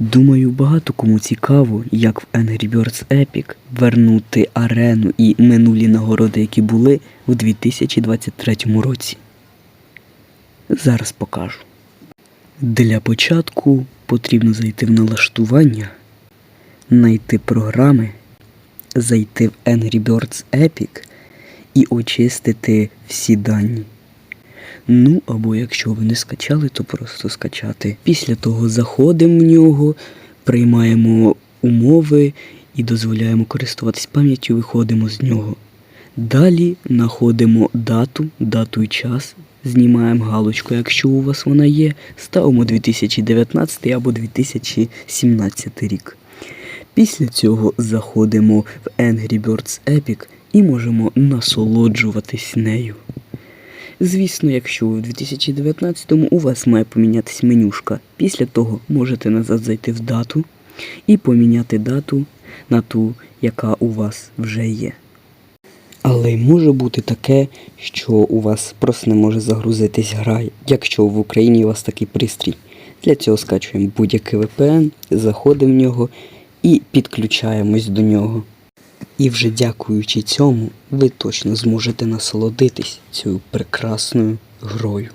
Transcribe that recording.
Думаю, багато кому цікаво, як в Angry Birds Epic вернути арену і минулі нагороди, які були у 2023 році. Зараз покажу. Для початку потрібно зайти в налаштування, знайти програми, зайти в Angry Birds Epic і очистити всі дані. Ну, або якщо ви не скачали, то просто скачати. Після того заходимо в нього, приймаємо умови і дозволяємо користуватись пам'яттю, виходимо з нього. Далі знаходимо дату, дату і час, знімаємо галочку, якщо у вас вона є, ставимо 2019 або 2017 рік. Після цього заходимо в Angry Birds Epic і можемо насолоджуватись нею. Звісно, якщо у 2019-му у вас має помінятись менюшка. Після того можете назад зайти в дату і поміняти дату на ту, яка у вас вже є. Але може бути таке, що у вас просто не може загрузитись гра, якщо в Україні у вас такий пристрій. Для цього скачуємо будь-який VPN, заходимо в нього і підключаємось до нього. І вже дякуючи цьому, ви точно зможете насолодитись цією прекрасною грою.